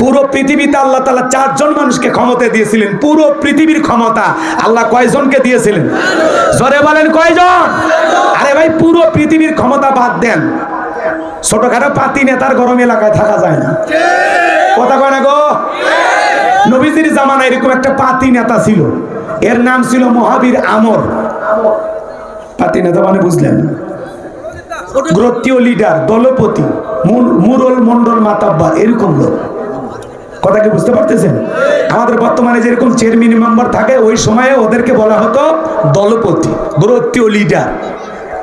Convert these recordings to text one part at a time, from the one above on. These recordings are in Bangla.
পুরো পৃথিবীতে আল্লাহ তালা চারজন মানুষকে ক্ষমতা দিয়েছিলেন। পুরো পৃথিবীর ক্ষমতা আল্লাহ কয়জনকে দিয়েছিলেন? জোরে বলেন কয়জন? আরে ভাই পুরো পৃথিবীর ক্ষমতা বাদ দেন। ছোটখাটো পাতি নেতার গরম এলাকায় থাকা যায় না। কথা কয় না গো? নবীজির জামানা এরকম একটা পাতি নেতা ছিল। এর নাম ছিল মহাবীর আমর। পাতি নেতা মানে বুঝলেন? না গ্রত্তীয় লিডার দলপতি মুর- মুরল মন্ডল মাতাব্বার এরকম লোক। কথা কি বুঝতে পারতেছেন? আমাদের বর্তমানে যেরকম চেয়ারম্যান মেম্বার থাকে, ওই সময়ে ওদেরকে বলা হতো দলপতি, গুরুত্বীয় লিডার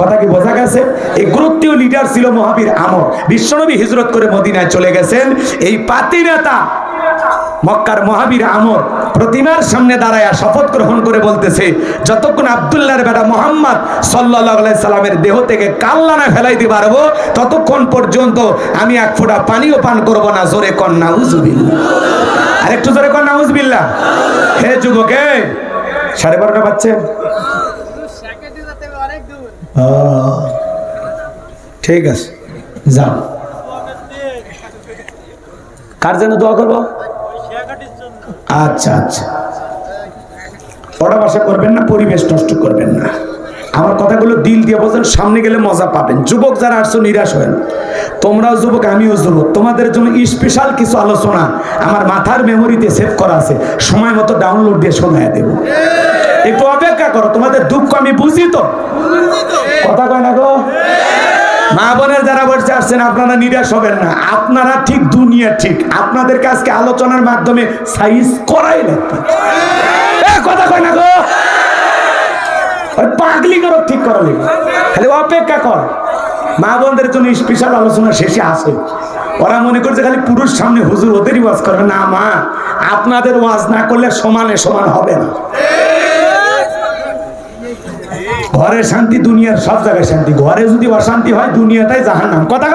কথা কি বোঝা গেছে? এই গুরুত্বীয় লিডার ছিল মহাবীর আমর। বিশ্বনবী হিজরত করে মদিনায় চলে গেছেন। এই পাতি নেতা মক্কার মহাবীর আমর প্রতিমার সামনে দাঁড়ায় শপথ গ্রহণ করে বলতেছে, যতক্ষণ আবদুল্লাহর বেটা মোহাম্মদ সাল্লাহ সাল্লামের দেহ থেকে কাল্লা না ফেলাইতে পারব, ততক্ষণ পর্যন্ত আমি এক ফোঁটা পানিও পান করব না। জোরে কন্যা উজবিল্লা আর একটু জোরে কন্যা উজবিল্লা হে যুবকে, সাড়ে বারোটা বাচ্চা ঠিক আছে, যাও। কার জন্য দোয়া করব? আচ্ছা আচ্ছা। পড়া ভাষা করবেন না পরিবেশ নষ্ট করবেন না। আমার কথাগুলো দিল দিয়ে বলছেন সামনে গেলে মজা পাবেন। যুবক যারা আসছো নিরাশ হয় তোমরাও যুবক আমিও যুবক। তোমাদের জন্য স্পেশাল কিছু আলোচনা আমার মাথার মেমোরিতে সেভ করা আছে। সময় মতো ডাউনলোড দিয়ে শোনায় দেব। একটু অপেক্ষা করো তোমাদের দুঃখ আমি বুঝি তো। কথা কয় না গো? মা বোনের যারা বসে আসছেন, আপনারা নিরাশ হবেন না। আপনারা ঠিক দুনিয়া ঠিক। আপনাদের কাছকে আলোচনার মাধ্যমে সাইজ করাই লাগবে। কথা কয় না গো। পাগলি করো ঠিক খালি অপেক্ষা কর। মা বোনদের জন্য স্পেশাল আলোচনা শেষে আসে ওরা মনে করছে খালি পুরুষ সামনে হুজুর ওদেরই ওয়াজ করবে। না মা, আপনাদের ওয়াজ না করলে সমানে সমান হবে না। ঘরে শান্তি, দুনিয়ার সব জায়গায় শান্তি। ঘরে যদি অশান্তি হয়, দুনিয়াটাই জাহান নাম কথা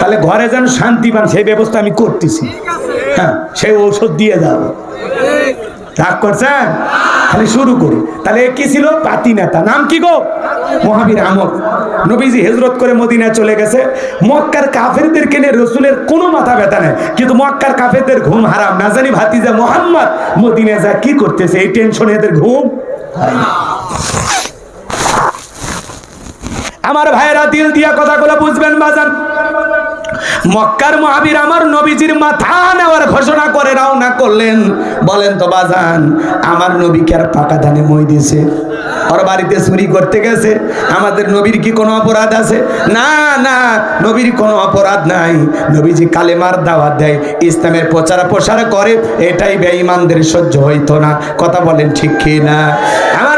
তাহলে ঘরে যেন শান্তি পান, সেই ব্যবস্থা আমি করতেছি। হ্যাঁ সেই ঔষধ দিয়ে যাব রাগ করছেন? খালি শুরু করি। তাহলে কি ছিল? পাতি নেতা। নাম কি গো? মহাবীর আমর। নবীজি হেজরত করে মদিনায় চলে গেছে। মক্কার কাফেরদেরকে নিয়ে রসুলের কোনো মাথা ব্যথা নেই। কিন্তু মক্কার কাফেরদের ঘুম হারাম। না জানি ভাতিজা মোহাম্মদ মদিনায় যা কি করতেছে? এই টেনশনে এদের ঘুম। আমার ভাইয়েরা দিল দিয়া কথাগুলো বুঝবেন বাজান। মক্কার মহাবীর আমার নবীজির মাথা নেওয়ার ঘোষণা করে রওনা করলেন। বলেন তো বাজান, আমার নবীকে আর পাকা ধানে মই দিয়েছে? ওর বাড়িতে চুরি করতে গেছে। আমাদের নবীর কি কোনো অপরাধ আছে? না না, নবীর কোনো অপরাধ নাই। নবীজি কালেমার দাওয়াত দেয়, ইসলামের প্রচার প্রসার করে, এটাই বেঈমানদের সহ্য হইতো না। কথা বলেন ঠিক কি না আমার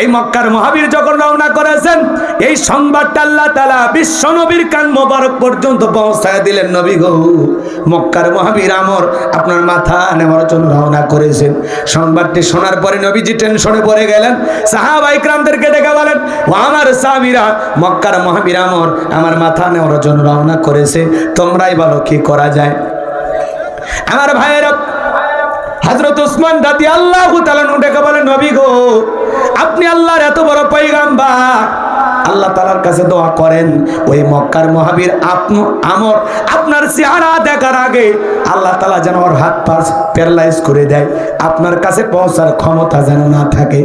এই মক্কার মহাবীর যখন রওনা করেছেন, এই সংবাদটা আল্লাহ তালা বিশ্ব নবীর কান মোবারক পর্যন্ত পৌঁছায় দিলেন, নবী গো, মক্কার মহাবীর আমর আপনার মাথা নেওয়ার জন্য রওনা করেছেন। সংবাদটি শোনার পরে নবীজি টেনশনে পড়ে গেলেন। সাহাবাই ক্রামদেরকে ডেকে বলেন, ও আমার সাহাবিরা, মক্কার মহাবীর আমর আমার মাথা নেওয়ার জন্য রওনা করেছে, তোমরাই বলো কি করা যায়? আমার ভাইয়েরা হজরত উসমান দাদি আল্লাহ ডেকে বলেন, নবী গো আপনি আল্লাহর এত বড় পৈগাম্বার আল্লাহ তালার কাছে দোয়া করেন, ওই মক্কার মহাবীর আপন আমর আপনার চেহারা দেখার আগে আল্লাহ তালা যেন ওর হাত পা প্যারালাইজ করে দেয়, আপনার কাছে পৌঁছার ক্ষমতা যেন না থাকে।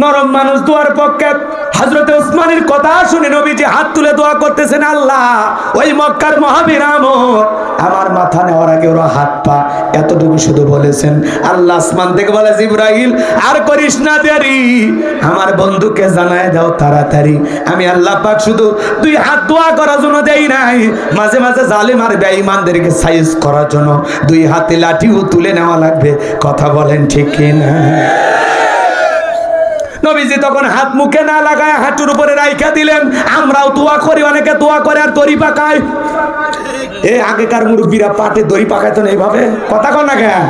নরম মানুষ দোয়ার পক্ষে হজরত উসমানের কথা শুনে নবীজি হাত তুলে দোয়া করতেছেন, আল্লাহ, ওই মক্কার মহাবীর আমর, আমার মাথা নেওয়ার আগে ওরা হাত পা এতটুকু শুধু বলেছেন, আল্লাহ আসমান থেকে বলে জিব্রাহিল আর করিস না দেরি। আমার বন্ধুকে জানায় দাও তাড়াতাড়ি। আমি আল্লাহ পাক শুধু দুই হাত দোয়া করার জন্য দেই নাই। মাঝে মাঝে জালিম আর বেঈমানদেরকে সাইজ করার জন্য দুই হাতে লাঠিও তুলে নেওয়া লাগবে। কথা বলেন ঠিক কিনা? নবীজি তখন হাত মুখে না লাগায় হাঁটুর উপরে রাইখা দিলেন। আমরাও দোয়া করি, অনেকে দোয়া করে আর দড়ি পাকায় এ আগেকার মুরব্বীরা পাটে দড়ি পাকাইতো না এইভাবে? কথা কন না কেন?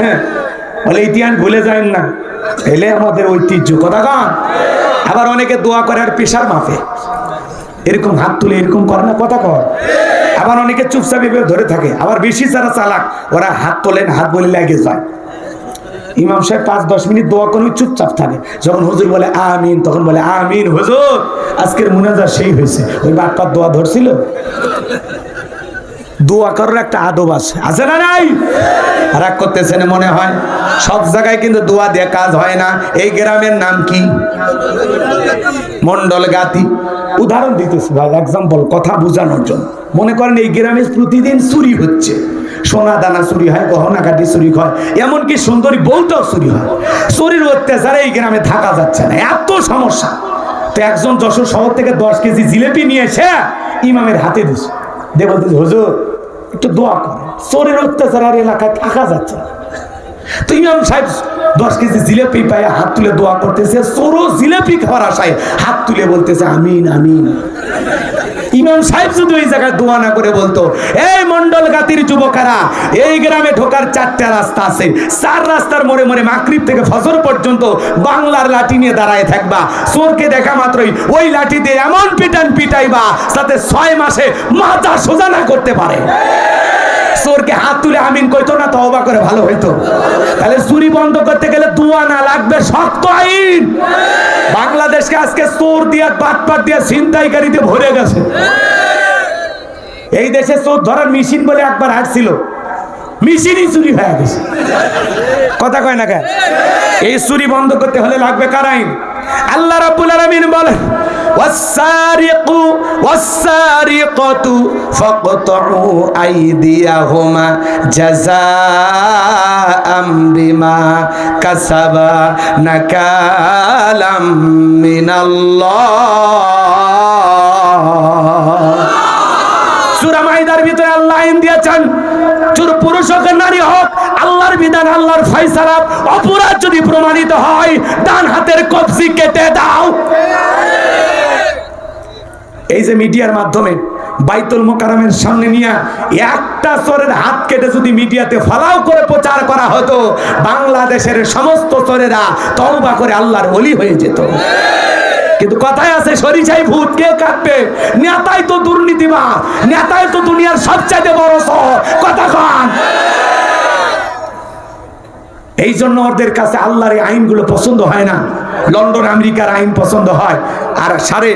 হ্যাঁ, বলে ইতিহাস ভুলে যায় না। এলে আমাদের ঐতিহ্য কথা কন? আবার অনেকে দোয়া করে আর পেশার মাপে এরকম হাত তুলে এরকম করে না কথা কর আবার অনেকে চুপচাপ এভাবে ধরে থাকে। আবার বেশি যারা চালাক ওরা হাত তোলেন হাত বলে লেগে যায়। ইমাম সাহেব পাঁচ দশ মিনিট দোয়া করে চুপচাপ থাকে। যখন হুজুর বলে আমিন তখন বলে আমিন হুজুর আজকের মুনাজার সেই হয়েছে। ওই বাটপার দোয়া ধরছিল। দোয়া করার একটা আদব আছে। আছে না নাই? রাগ করতেছেন মনে হয়? সব জায়গায় কিন্তু দোয়া দিয়ে কাজ হয় না। এই গ্রামের নাম কি? মন্ডল গাতি। উদাহরণ দিতেছি ভাই এক্সাম্পল কথা বোঝানোর জন্য। মনে করেন এই গ্রামে প্রতিদিন চুরি হচ্ছে। সোনা দানা চুরি হয়, গহনা কাটি চুরি হয়, এমনকি সুন্দরী বউটাও চুরি হয়। চুরির অত্যাচারে এই গ্রামে থাকা যাচ্ছে না। এত সমস্যা। তো একজন যশোর শহর থেকে দশ কেজি জিলেপি নিয়ে এসে ইমামের হাতে দিছে। দে বলতেছে, হুজুর একটু দোয়া করে। চোরের অত্যাচার এলাকায় থাকা যাচ্ছে না। তো ইমাম সাহেব দশ কেজি জিলেপি পায় হাত তুলে দোয়া করতেছে চোরও জিলেপি খাওয়ার আশায় হাত তুলে বলতেছে, আমিন আমিন। ইমাম সাহেব শুধু এই জায়গায় দোয়া না করে বলতো, এই মন্ডল গাতির যুবকেরা, এই গ্রামে ঢোকার চারটা রাস্তা আছে। চার রাস্তার মোড়ে মোড়ে মাকরিব থেকে ফজর পর্যন্ত বাংলার লাঠি নিয়ে দাঁড়ায় থাকবা। চোরকে দেখা মাত্রই ওই লাঠি দিয়ে এমন পিটান পিটাইবা যাতে ছয় মাসে মাথা সোজা না করতে পারে। চোরকে হাত তুলে আমিন কইতো না, তওবা করে ভালো হইতো। তাহলে চুরি বন্ধ করতে গেলে দুয়া না লাগবে, শক্ত আইন। বাংলাদেশকে আজকে চোর দিয়া, বাটপাট দিয়া ভরে গেছে। এই দেশে চোর ধরার মেশিন বলে একবার হাঁটছিল মেশিনই চুরি হয়ে গেছে। কথা কয় না কেন এই চুরি বন্ধ করতে হলে লাগবে কার আইন? আল্লাহ রাব্বুল আলামিন বলেন ওয়াসারিকু ওয়াসারিকাতু ফাকতাউ আইদিয়াহুমা জাযাআম বিমা কাসাবা নাকালাম মিনাল্লাহ সূরা মাইদার ভিতরে আল্লাহ আইন দিয়েছেন চুর পুরুষ হোক নারী হোক, আল্লাহর বিধান, আল্লাহর ফয়সালা, অপরাধ যদি প্রমাণিত হয়, ডান হাতের কবজি কেটে দাও। এই যে মিডিয়ার মাধ্যমে বাইতুল মোকারমের সামনে নিয়ে একটা চোরের হাত কেটে যদি মিডিয়াতে ফালাও করে প্রচার করা হতো, বাংলাদেশের সমস্ত চোরেরা তওবা করে আল্লাহর ওলি হয়ে যেত। কিন্তু কথায় আছে সরিষাই ভূত কে কাটবে? নেতাই তো দুর্নীতিবাদ নেতাই তো দুনিয়ার সবচাইতে বড় শহর কথা কন। এই জন্য ওদের কাছে আল্লাহর আইনগুলো পছন্দ হয় না। লন্ডন, আমেরিকার আইন পছন্দ হয়। আর সাড়ে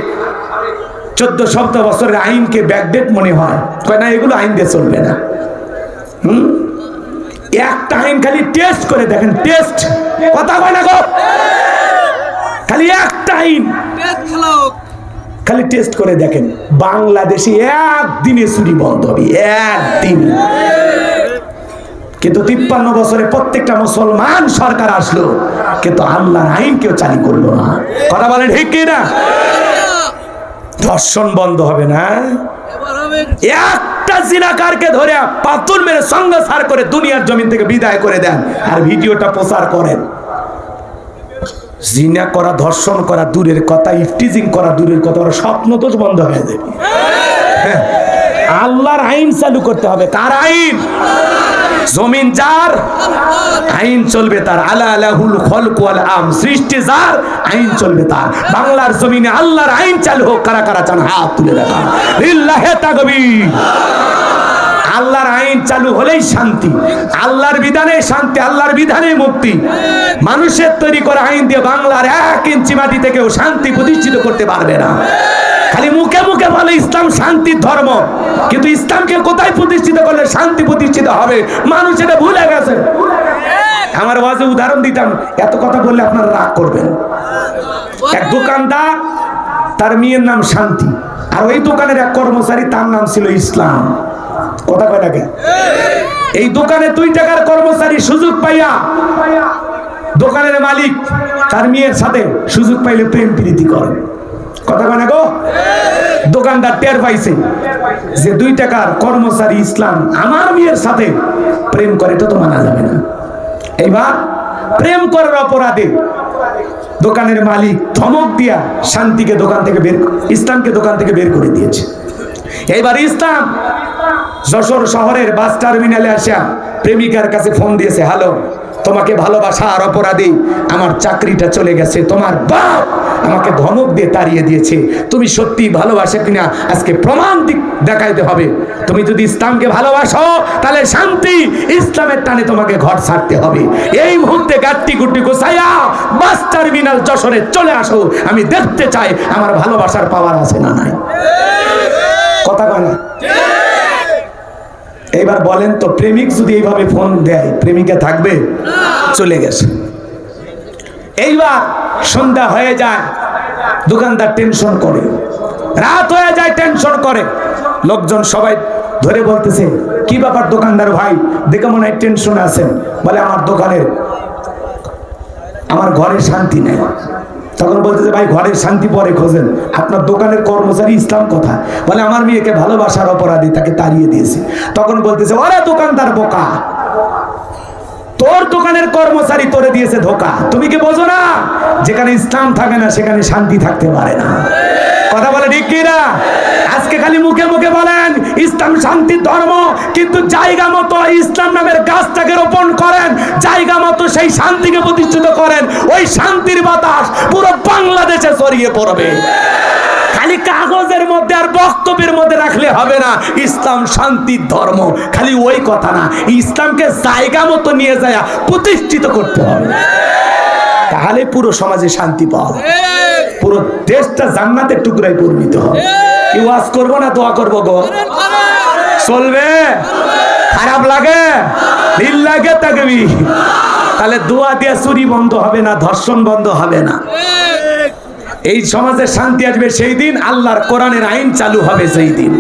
চোদ্দ সপ্তাহ বছরের আইনকে ব্যাকডেট মনে হয়। কয়, না, এগুলো আইন দিয়ে চলবে না। হুম? একটা আইন খালি টেস্ট করে দেখেন, টেস্ট। কথা কয় না গো? খালি একটা আইন। খালি টেস্ট করে দেখেন, বাংলাদেশে একদিনে চুরি বন্ধ হবে, একদিন। কিন্তু তিপ্পান্ন বছরে প্রত্যেকটা মুসলমান সরকার আসলো, কিন্তু আল্লাহর আইন কেউ চালু করল না। কথা বলেন ঠিক না ধর্ষণ বন্ধ হবে না। একটা জিনাকারকে ধরে পাথর মেরে সঙ্গ সার করে দুনিয়ার জমিন থেকে বিদায় করে দেন আর ভিডিওটা প্রচার করেন। জিনা করা ধর্ষণ করা দূরের কথা ইফটিজিং করা দূরের কথা ওরা স্বপ্ন তো বন্ধ হয়ে যাবে হ্যাঁ। আল্লাহর আইন চালু করতে হবে। কার আইন? জমিন যার? আইন চলবে তার। আলা আলাহুল খলক ওয়াল আম। সৃষ্টি যার, আইন চলবে তার। বাংলার জমিনে আল্লাহর আইন চালু হোক, কারা কারা চান হাত তুলে দেখা লিল্লাহে তাকবীর। আল্লাহর আইন চালু হলেই শান্তি। আল্লাহর বিধানে শান্তি, আল্লাহর বিধানে মুক্তি। মানুষের তৈরি করা আইন দিয়ে বাংলার এক ইঞ্চি মাটি থেকেও শান্তি প্রতিষ্ঠিত করতে পারবে না। খালি মুখে মুখে বলে ইসলাম শান্তির ধর্ম। কিন্তু ইসলামকে কোথায় প্রতিষ্ঠিত করলে শান্তি প্রতিষ্ঠিত হবে? মানুষ এটা ভুলে গেছে। আমার বাজে উদাহরণ দিতাম, এত কথা বললে আপনারা রাগ করবেন। এক দোকানদার, তার মেয়ের নাম শান্তি, আর ওই দোকানের এক কর্মচারী, তার নাম ছিল ইসলাম। কথা কয় নাকি এই দোকানে দুই টাকার কর্মচারী সুযোগ পাইয়া দোকানের মালিক, তার মেয়ের সাথে সুযোগ পাইলে প্রেম প্রীতি করে। কথা কয় গো? দোকানদার টের পাইছে যে দুই টাকার কর্মচারী ইসলাম আমার মেয়ের সাথে প্রেম করে, এটা তো মানা যাবে না। এইবার প্রেম করার অপরাধে দোকানের মালিক ধমক দিয়া শান্তিকে দোকান থেকে বের ইসলামকে দোকান থেকে বের করে দিয়েছে। এইবার ইসলাম যশোর শহরের বাস টার্মিনালে আসা প্রেমিকার কাছে ফোন দিয়েছে, হ্যালো, তোমাকে ভালোবাসা আর অপরাধী আমার চাকরিটা চলে গেছে, তোমার বাপ আমাকে ধমক দিয়ে তাড়িয়ে দিয়েছে। তুমি সত্যি ভালোবাসে কিনা? আজকে প্রমাণ দিক- দেখাইতে হবে। তুমি যদি ইসলামকে ভালোবাসো, তাহলে শান্তি ইসলামের টানে তোমাকে ঘর ছাড়তে হবে। এই মুহূর্তে গাট্টি গুট্টি গোসাইয়া বাস টার্মিনাল যশোরে চলে আসো। আমি দেখতে চাই আমার ভালোবাসার পাওয়ার আছে না নাই। কথা কয় না? এইবার বলেন তো, প্রেমিক যদি এইভাবে ফোন দেয়, প্রেমিকা থাকবে, চলে গেছে। এইবার সন্ধ্যা হয়ে যায়, দোকানদার টেনশন করে। রাত হয়ে যায় টেনশন করে। লোকজন সবাই ধরে বলতেছে, কি ব্যাপার দোকানদার ভাই? দেখে মনে হয় টেনশন আছেন। বলে, আমার দোকানের, আমার ঘরে শান্তি নেই। তখন বলতেছে, ভাই, ঘরের শান্তি পরে খোঁজেন। আপনার দোকানের কর্মচারী ইসলাম কথা। বলে, আমার মেয়েকে ভালোবাসার অপরাধী তাকে তাড়িয়ে দিয়েছে। তখন বলতেছে, ওরা দোকানদার বোকা! তোর দোকানের কর্মচারী তোরে দিয়েছে ধোকা। তুমি কি বোঝো না? যেখানে ইসলাম থাকে না, সেখানে শান্তি থাকতে পারে না। কথা বলে ঠিক না? আজকে খালি মুখে মুখে বলেন, ইসলাম শান্তির ধর্ম, কিন্তু জায়গা মতো ইসলাম নামের গাছটাকে রোপণ করেন, জায়গা মতো সেই শান্তিকে প্রতিষ্ঠিত করেন, ওই শান্তির বাতাস পুরো বাংলাদেশে ছড়িয়ে পড়বে। খালি কাগজের মধ্যে আর বক্তব্যের মধ্যে রাখলে হবে না। ইসলাম শান্তির ধর্ম। খালি ওই কথা না। ইসলামকে জায়গা মতো নিয়ে যায়, প্রতিষ্ঠিত করতে হবে। তাহলে পুরো সমাজে শান্তি পাওয়া পুরো দেশটা জান্নাতের টুকরায় পরিণত হবে। কি ওয়াজ করব না, দোয়া করব গো। চলবে? খারাপ লাগে? নীল লাগে তাকবি তাহলে দোয়া দিয়ে চুরি বন্ধ হবে না, ধর্ষণ বন্ধ হবে না। এই সমাজে শান্তি আসবে সেই দিন আল্লাহর কোরআনের আইন চালু হবে সেই দিন।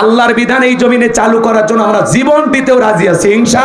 আল্লাহর বিধান এই জমিনে চালু করার জন্য আমরা জীবন দিতেও রাজি আছি হিংসা